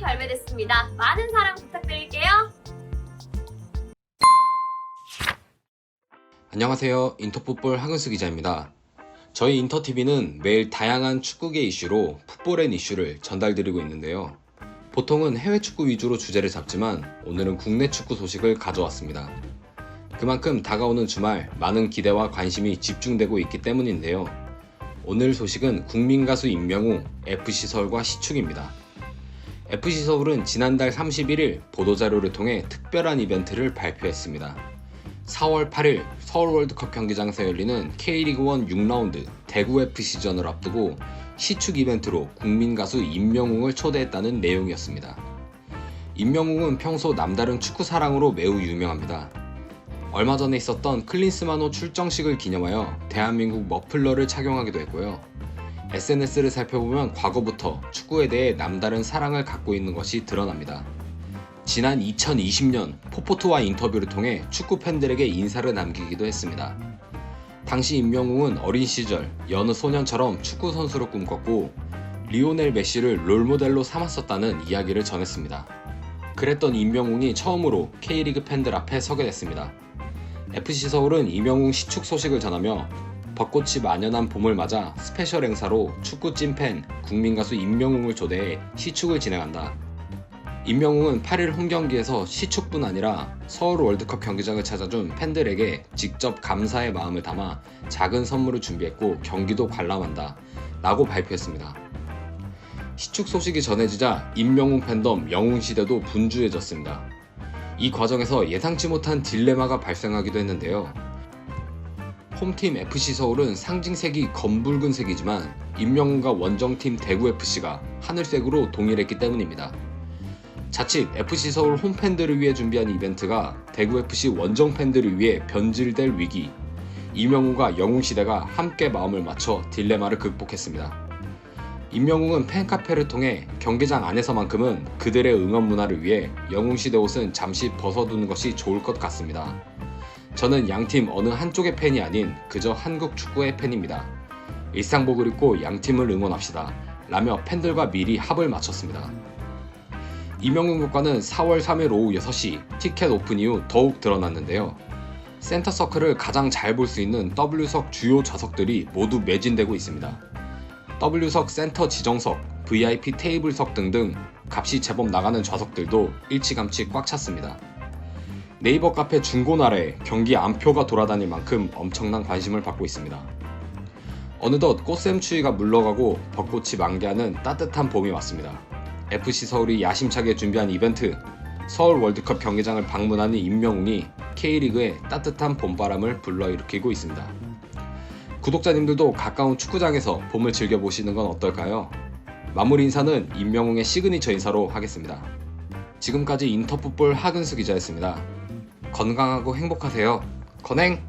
발매됐습니다. 많은 사랑 부탁드릴게요. 안녕하세요. 인터풋볼 하근수 기자입니다. 저희 인터TV는 매일 다양한 축구계 이슈로 풋볼앤 이슈를 전달드리고 있는데요. 보통은 해외 축구 위주로 주제를 잡지만 오늘은 국내 축구 소식을 가져왔습니다. 그만큼 다가오는 주말 많은 기대와 관심이 집중되고 있기 때문인데요. 오늘 소식은 국민 가수 임명웅 FC 서울과 시축입니다. FC 서울은 지난달 31일 보도자료를 통해 특별한 이벤트를 발표했습니다. 4월 8일 서울 월드컵 경기장에서 열리는 K리그1 6라운드 대구 FC전을 앞두고 시축 이벤트로 국민 가수 임명웅을 초대했다는 내용이었습니다. 임명웅은 평소 남다른 축구 사랑으로 매우 유명합니다. 얼마 전에 있었던 클린스만호 출정식을 기념하여 대한민국 머플러를 착용하기도 했고요. SNS를 살펴보면 과거부터 축구에 대해 남다른 사랑을 갖고 있는 것이 드러납니다. 지난 2020년 포포트와 인터뷰를 통해 축구 팬들에게 인사를 남기기도 했습니다. 당시 임명웅은 어린 시절 여느 소년처럼 축구 선수로 꿈꿨고 리오넬 메시를 롤모델로 삼았었다는 이야기를 전했습니다. 그랬던 임명웅이 처음으로 K리그 팬들 앞에 서게 됐습니다. FC 서울은 임명웅 시축 소식을 전하며 벚꽃이 만연한 봄을 맞아 스페셜 행사로 축구 찐팬 국민 가수 임명웅을 초대해 시축을 진행한다. 임명웅은 8일 홈경기에서 시축뿐 아니라 서울 월드컵 경기장을 찾아준 팬들에게 직접 감사의 마음을 담아 작은 선물을 준비했고 경기도 관람한다 라고 발표했습니다. 시축 소식이 전해지자 임명웅 팬덤 영웅시대도 분주해졌습니다. 이 과정에서 예상치 못한 딜레마가 발생하기도 했는데요. 홈팀 FC 서울은 상징색이 검붉은 색이지만 임명웅과 원정팀 대구FC가 하늘색으로 동일했기 때문입니다. 자칫 FC 서울 홈팬들을 위해 준비한 이벤트가 대구FC 원정 팬들을 위해 변질될 위기. 이명웅과 영웅 시대가 함께 마음을 맞춰 딜레마를 극복했습니다. 임명웅은 팬카페를 통해 경기장 안에서만큼은 그들의 응원 문화를 위해 영웅 시대 옷은 잠시 벗어두는 것이 좋을 것 같습니다. 저는 양팀 어느 한쪽의 팬이 아닌 그저 한국 축구의 팬입니다. 일상복을 입고 양팀을 응원합시다. 라며 팬들과 미리 합을 맞췄습니다. 이명웅 국가는 4월 3일 오후 6시 티켓 오픈 이후 더욱 드러났는데요. 센터 서클을 가장 잘 볼 수 있는 W석 주요 좌석들이 모두 매진되고 있습니다. W석 센터 지정석, VIP 테이블석 등등 값이 제법 나가는 좌석들도 일찌감치 꽉 찼습니다. 네이버 카페 중고나라에 경기 안표가 돌아다닐 만큼 엄청난 관심을 받고 있습니다. 어느덧 꽃샘 추위가 물러가고 벚꽃이 만개하는 따뜻한 봄이 왔습니다. FC 서울이 야심차게 준비한 이벤트 서울 월드컵 경기장을 방문하는 임명웅이 K리그에 따뜻한 봄바람을 불러일으키고 있습니다. 구독자님들도 가까운 축구장에서 봄을 즐겨보시는 건 어떨까요? 마무리 인사는 임명웅의 시그니처 인사로 하겠습니다. 지금까지 인터풋볼 하근수 기자였습니다. 건강하고 행복하세요. 건행!